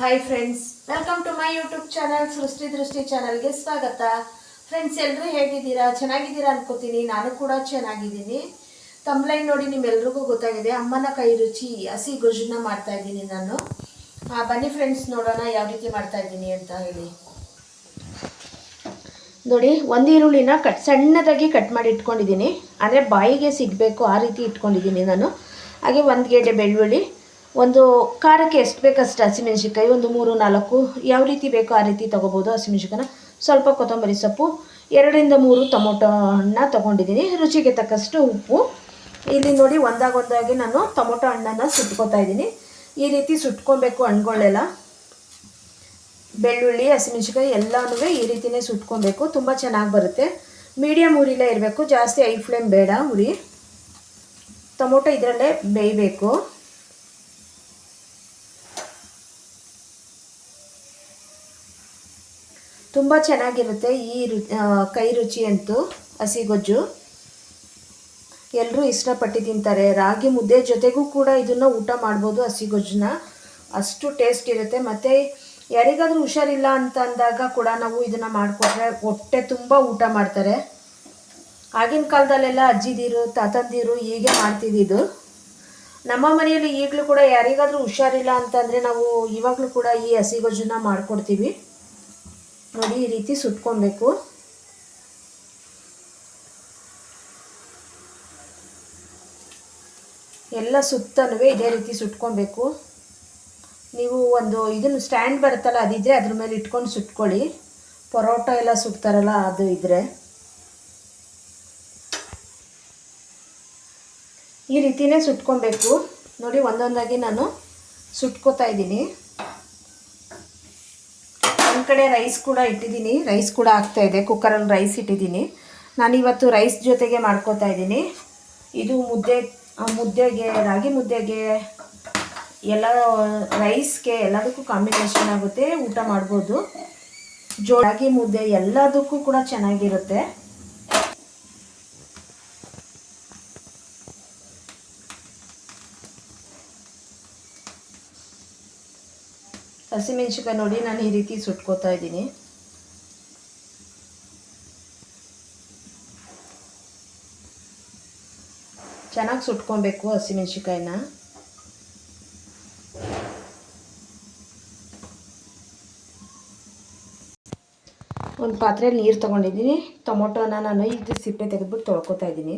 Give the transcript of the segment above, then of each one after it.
Hi friends welcome to my YouTube channel Srishti Drishti ಚಾನಲ್ಗೆ ಸ್ವಾಗತ. Friends ಎಲ್ಲರೂ ಹೇಗಿದ್ದೀರಾ? ಚೆನ್ನಾಗಿದ್ದೀರಾ ಅನ್ಕೋತೀನಿ. ನಾನು ಕೂಡ ಚೆನ್ನಾಗಿದ್ದೀನಿ. ತಂಬ್ಲೈನ್ ನೋಡಿ ನಿಮ್ಮೆಲ್ರಿಗೂ ಗೊತ್ತಾಗಿದೆ. ಅಮ್ಮನ ಕೈ ರುಚಿ, ಹಸಿ ಗೊಜ್ಜನ್ನ ಮಾಡ್ತಾ ಇದ್ದೀನಿ ನಾನು. ಬನ್ನಿ ಫ್ರೆಂಡ್ಸ್ ನೋಡೋಣ ಯಾವ ರೀತಿ ಮಾಡ್ತಾ ಇದ್ದೀನಿ ಅಂತ ಹೇಳಿ. ನೋಡಿ, ಒಂದು ಈರುಳ್ಳಿನ ಕಟ್ ಸಣ್ಣದಾಗಿ ಕಟ್ ಮಾಡಿ ಇಟ್ಕೊಂಡಿದ್ದೀನಿ. ಅಂದರೆ ಬಾಯಿಗೆ ಸಿಗಬೇಕು ಆ ರೀತಿ ಇಟ್ಕೊಂಡಿದ್ದೀನಿ ನಾನು. ಹಾಗೆ ಒಂದು ಗೆಡ್ಡೆ ಬೆಳ್ಳುಳ್ಳಿ ಒಂದು ಖಾರಕ್ಕೆ ಎಷ್ಟು ಬೇಕಷ್ಟು ಹಸಿಮೆಣ್ಸಿನ್ಕಾಯಿ, ಒಂದು ಮೂರು, ನಾಲ್ಕು, ಯಾವ ರೀತಿ ಬೇಕೋ ಆ ರೀತಿ ತೊಗೋಬೋದು ಹಸಿಮೆಣ್ಸಿನ್ಕಾಯಿನ. ಸ್ವಲ್ಪ ಕೊತ್ತಂಬರಿ ಸೊಪ್ಪು, ಎರಡರಿಂದ ಮೂರು ಟೊಮೊಟೊ ಹಣ್ಣ ತೊಗೊಂಡಿದ್ದೀನಿ. ರುಚಿಗೆ ತಕ್ಕಷ್ಟು ಉಪ್ಪು. ಇಲ್ಲಿ ನೋಡಿ ಒಂದಾಗೊಂದಾಗಿ ನಾನು ಟೊಮೊಟೊ ಹಣ್ಣನ್ನು ಸುಟ್ಕೋತಾ ಇದ್ದೀನಿ. ಈ ರೀತಿ ಸುಟ್ಕೊಬೇಕು ಹಣ್ಗಳೆಲ್ಲ. ಬೆಳ್ಳುಳ್ಳಿ, ಹಸಿಮೆಣ್ಸಿನ್ಕಾಯಿ ಎಲ್ಲನೂ ಈ ರೀತಿಯೇ ಸುಟ್ಕೊಬೇಕು. ತುಂಬ ಚೆನ್ನಾಗಿ ಬರುತ್ತೆ. ಮೀಡಿಯಮ್ ಉರಿಲೇ ಇರಬೇಕು. ಜಾಸ್ತಿ ಐ ಫ್ಲೇಮ್ ಬೇಡ ಉರಿ. ಟೊಮೊಟೊ ಇದರಲ್ಲೇ ಬೇಯಬೇಕು. ತುಂಬ ಚೆನ್ನಾಗಿರುತ್ತೆ ಈ ರು ಕೈ ರುಚಿ ಅಂತೂ ಹಸಿ ಗೊಜ್ಜು. ಎಲ್ಲರೂ ಇಷ್ಟಪಟ್ಟು ತಿಂತಾರೆ. ರಾಗಿ ಮುದ್ದೆ ಜೊತೆಗೂ ಕೂಡ ಇದನ್ನು ಊಟ ಮಾಡ್ಬೋದು ಹಸಿ ಗೊಜ್ಜನ್ನ. ಅಷ್ಟು ಟೇಸ್ಟ್ ಇರುತ್ತೆ. ಮತ್ತು ಯಾರಿಗಾದರೂ ಹುಷಾರಿಲ್ಲ ಅಂತ ಅಂದಾಗ ಕೂಡ ನಾವು ಇದನ್ನು ಮಾಡಿಕೊಟ್ರೆ ಹೊಟ್ಟೆ ತುಂಬ ಊಟ ಮಾಡ್ತಾರೆ. ಆಗಿನ ಕಾಲದಲ್ಲೆಲ್ಲ ಅಜ್ಜಿದಿರು ತಾತಂದಿರು ಹೀಗೆ ಮಾಡ್ತಿದ್ದಿದ್ದು. ನಮ್ಮ ಮನೆಯಲ್ಲಿ ಈಗಲೂ ಕೂಡ ಯಾರಿಗಾದರೂ ಹುಷಾರಿಲ್ಲ ಅಂತಂದರೆ ನಾವು ಇವಾಗಲೂ ಕೂಡ ಈ ಹಸಿ ಗೊಜ್ಜನ್ನ ಮಾಡಿಕೊಡ್ತೀವಿ. ನೋಡಿ ಈ ರೀತಿ ಸುಟ್ಕೊಬೇಕು. ಎಲ್ಲ ಸುತ್ತನೂ ಇದೇ ರೀತಿ ಸುಟ್ಕೊಬೇಕು. ನೀವು ಒಂದು ಇದನ್ನು ಸ್ಟ್ಯಾಂಡ್ ಬರುತ್ತಲ್ಲ ಅದಿದ್ರೆ ಅದ್ರ ಮೇಲೆ ಇಟ್ಕೊಂಡು ಸುಟ್ಕೊಳ್ಳಿ. ಪರೋಟ ಎಲ್ಲ ಸುಡ್ತಾರಲ್ಲ, ಅದು ಇದ್ರೆ. ಈ ರೀತಿನೇ ಸುಟ್ಕೊಬೇಕು. ನೋಡಿ ಒಂದೊಂದಾಗಿ ನಾನು ಸುಟ್ಕೋತಾ ಇದ್ದೀನಿ. ಕಡೆ ರೈಸ್ ಕೂಡ ಇಟ್ಟಿದ್ದೀನಿ. ರೈಸ್ ಕೂಡ ಆಗ್ತಾ ಇದೆ. ಕುಕ್ಕರಲ್ಲಿ ರೈಸ್ ಇಟ್ಟಿದ್ದೀನಿ. ನಾನು ಇವತ್ತು ರೈಸ್ ಜೊತೆಗೆ ಮಾಡ್ಕೋತಾ ಇದ್ದೀನಿ. ಇದು ಮುದ್ದೆ ಮುದ್ದೆಗೆ, ರಾಗಿ ಮುದ್ದೆಗೆ ಎಲ್ಲ ರೈಸ್ಗೆ ಎಲ್ಲದಕ್ಕೂ ಕಾಂಬಿನೇಷನ್ ಆಗುತ್ತೆ. ಊಟ ಮಾಡ್ಬೋದು. ಜೋ, ರಾಗಿ ಮುದ್ದೆ ಎಲ್ಲದಕ್ಕೂ ಕೂಡ ಚೆನ್ನಾಗಿರುತ್ತೆ. ಹಸಿಮೆಣ್ಸಿನ್ಕಾಯಿ ನೋಡಿ ನಾನು ಈ ರೀತಿ ಸುಟ್ಕೋತಾ ಇದ್ದೀನಿ. ಚೆನ್ನಾಗಿ ಸುಟ್ಕೊಬೇಕು ಹಸಿಮೆಣ್ಸಿನ್ಕಾಯಿನ ಒಂದು ಪಾತ್ರೆಯಲ್ಲಿ ನೀರು ತೊಗೊಂಡಿದ್ದೀನಿ. ಟೊಮೊಟೊನ ನಾನು ಇದು ಸಿಪ್ಪೆ ತೆಗೆದ್ಬಿಟ್ಟು ತೊಳ್ಕೊತಾ ಇದ್ದೀನಿ.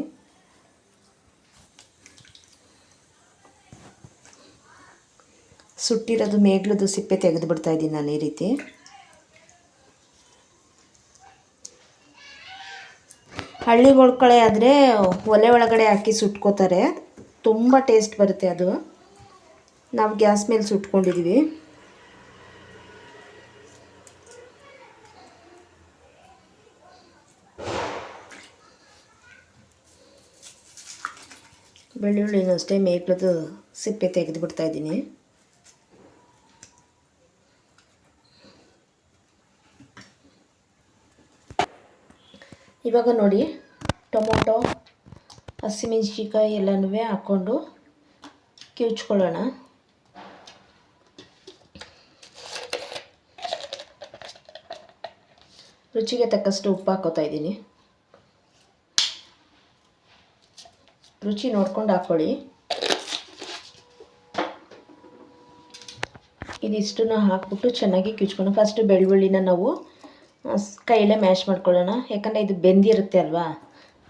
ಸುಟ್ಟಿರೋದು ಮೇಗ್ಲದು ಸಿಪ್ಪೆ ತೆಗೆದು ಬಿಡ್ತಾ ಇದ್ದೀನಿ ನಾನು ಈ ರೀತಿ. ಹಳ್ಳಿಗಳ ಕಡೆ ಆದರೆ ಒಲೆ ಒಳಗಡೆ ಹಾಕಿ ಸುಟ್ಕೋತಾರೆ. ತುಂಬ ಟೇಸ್ಟ್ ಬರುತ್ತೆ ಅದು. ನಾವು ಗ್ಯಾಸ್ ಮೇಲೆ ಸುಟ್ಕೊಂಡಿದ್ದೀವಿ ಬೆಳ್ಳುಳ್ಳಿನೂ ಅಷ್ಟೇ ಮೇಗ್ಲದು ಸಿಪ್ಪೆ ತೆಗೆದು ಬಿಡ್ತಾ ಇದ್ದೀನಿ. ಇವಾಗ ನೋಡಿ, ಟೊಮೊಟೊ, ಹಸಿಮೆಣ್ಸಿನ್ಕಾಯಿ ಎಲ್ಲನೂ ಹಾಕ್ಕೊಂಡು ಕಿವುಚ್ಕೊಳ್ಳೋಣ. ರುಚಿಗೆ ತಕ್ಕಷ್ಟು ಉಪ್ಪು ಹಾಕೋತಾ ಇದ್ದೀನಿ. ರುಚಿ ನೋಡ್ಕೊಂಡು ಹಾಕ್ಕೊಳ್ಳಿ ಇದಿಷ್ಟನ್ನು ಹಾಕ್ಬಿಟ್ಟು ಚೆನ್ನಾಗಿ ಕಿಚ್ಕೊಂಡು ಫಸ್ಟು ಬೆಳ್ಳುಳ್ಳಿನ ನಾವು ಕೈಯಲ್ಲೇ ಮ್ಯಾಶ್ ಮಾಡ್ಕೊಳ್ಳೋಣ. ಯಾಕಂದರೆ ಇದು ಬೆಂದಿರುತ್ತೆ ಅಲ್ವಾ?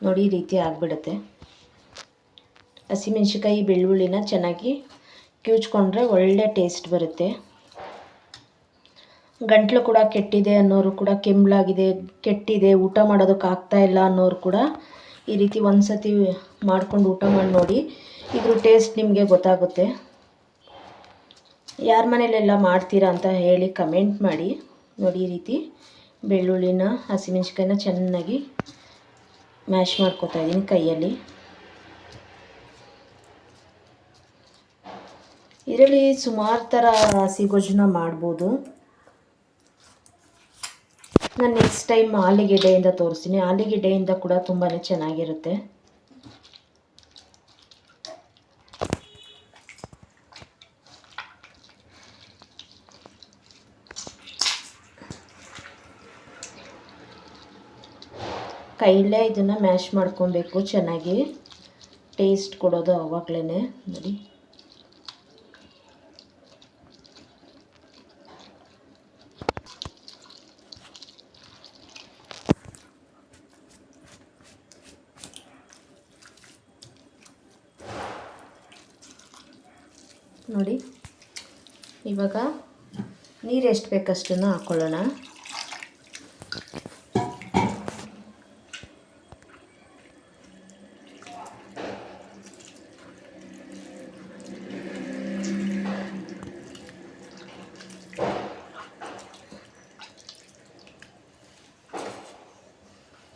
ನೋಡಿ, ಈ ರೀತಿ ಆಗಿಬಿಡುತ್ತೆ. ಹಸಿಮೆಣ್ಸಿಕಾಯಿ ಬೆಳ್ಳುಳ್ಳಿನ ಚೆನ್ನಾಗಿ ಕಿವುಚ್ಕೊಂಡ್ರೆ ಒಳ್ಳೆ ಟೇಸ್ಟ್ ಬರುತ್ತೆ. ಗಂಟ್ಲು ಕೂಡ ಕೆಟ್ಟಿದೆ ಅನ್ನೋರು ಕೂಡ ಕೆಮ್ಮಳಾಗಿದೆ ಕೆಟ್ಟಿದೆ, ಊಟ ಮಾಡೋದಕ್ಕೆ ಆಗ್ತಾ ಇಲ್ಲ ಅನ್ನೋರು ಕೂಡ ಈ ರೀತಿ ಒಂದು ಸತಿ ಮಾಡ್ಕೊಂಡು ಊಟ ಮಾಡಿ ನೋಡಿ, ಇದ್ರ ಟೇಸ್ಟ್ ನಿಮಗೆ ಗೊತ್ತಾಗುತ್ತೆ. ಯಾರ ಮನೇಲೆಲ್ಲ ಮಾಡ್ತೀರಾ ಅಂತ ಹೇಳಿ ಕಮೆಂಟ್ ಮಾಡಿ. ನೋಡಿ, ಈ ರೀತಿ ಬೆಳ್ಳುಳ್ಳಿನ ಹಸಿಮೆಣ್ಸಿಕಾಯಿನ ಚೆನ್ನಾಗಿ ಮ್ಯಾಶ್ ಮಾಡ್ಕೊತಾ ಇದ್ದೀನಿ ಕೈಯಲ್ಲಿ. ಇದರಲ್ಲಿ ಸುಮಾರು ಥರ ಹಸಿ ಗೊಜ್ಜನ್ನ ಮಾಡ್ಬೋದು. ನಾನು ನೆಕ್ಸ್ಟ್ ಟೈಮ್ ಆಲಿಗೆಡ್ಡೆಯಿಂದ ತೋರಿಸ್ತೀನಿ. ಆಲಿಗೆಡ್ಡೆಯಿಂದ ಕೂಡ ತುಂಬಾ ಚೆನ್ನಾಗಿರುತ್ತೆ. ಕೈಲೇ ಇದನ್ನು ಮ್ಯಾಶ್ ಮಾಡ್ಕೊಬೇಕು, ಚೆನ್ನಾಗಿ. ಟೇಸ್ಟ್ ಕೊಡೋದು ಅವಾಗಲೇ ನೋಡಿ. ನೋಡಿ. ಇವಾಗ ನೀರು ಎಷ್ಟು ಬೇಕಷ್ಟನ್ನು ಹಾಕ್ಕೊಳ್ಳೋಣ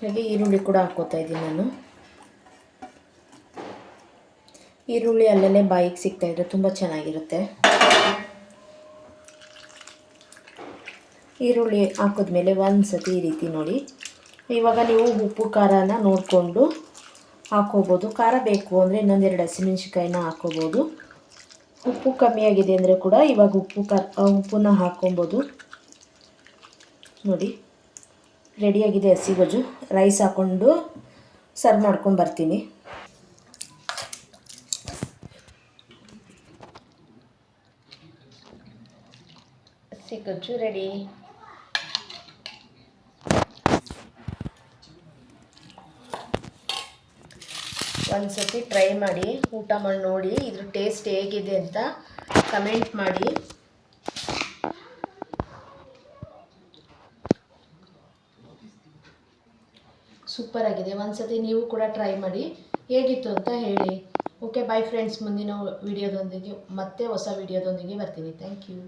ಹಾಗೆ ಈರುಳ್ಳಿ ಕೂಡ ಹಾಕ್ಕೋತಾ ಇದ್ದೀನಿ ನಾನು. ಈರುಳ್ಳಿ ಅಲ್ಲೇ ಬಾಯಿಗೆ ಸಿಗ್ತಾ ಇದ್ರೆ ತುಂಬ ಚೆನ್ನಾಗಿರುತ್ತೆ. ಈರುಳ್ಳಿ ಹಾಕಿದ್ಮೇಲೆ ಒಂದು ಸತಿ ಈ ರೀತಿ ನೋಡಿ. ಇವಾಗ ನೀವು ಉಪ್ಪು, ಖಾರನ ನೋಡಿಕೊಂಡು ಹಾಕೋಬೋದು ಖಾರ ಬೇಕು ಅಂದರೆ ಇನ್ನೊಂದೆರಡು ಹಸಿಮೆಣ್ಸಿಕಾಯಿನ ಹಾಕೋಬೋದು ಉಪ್ಪು ಕಮ್ಮಿಯಾಗಿದೆ ಅಂದರೆ ಕೂಡ ಇವಾಗ ಉಪ್ಪು, ಖಾರ, ಉಪ್ಪನ್ನ ಹಾಕ್ಕೊಬೋದು. ನೋಡಿ. ರೆಡಿಯಾಗಿದೆ ಹಸಿ ಗೊಜ್ಜು. ರೈಸ್ ಹಾಕ್ಕೊಂಡು ಸರ್ವ್ ಮಾಡ್ಕೊಂಡು ಬರ್ತೀನಿ. ಹಸಿ ಗೊಜ್ಜು ರೆಡಿ ಒಂದು ಸತಿ ಟ್ರೈ ಮಾಡಿ ಊಟ ಮಾಡಿ ನೋಡಿ ಇದ್ರ ಟೇಸ್ಟ್ ಹೇಗಿದೆ ಅಂತ ಕಮೆಂಟ್ ಮಾಡಿ. ಸೂಪರ್ ಆಗಿದೆ. ಒಂದು ಸತಿ ನೀವು ಕೂಡ ಟ್ರೈ ಮಾಡಿ ಹೇಗಿತ್ತು ಅಂತ ಹೇಳಿ. ಓಕೆ ಬಾಯ್ ಫ್ರೆಂಡ್ಸ್ ಮುಂದಿನ ವಿಡಿಯೋದೊಂದಿಗೆ ಮತ್ತೆ ಹೊಸ ವಿಡಿಯೋದೊಂದಿಗೆ ಬರ್ತೀನಿ. Thank you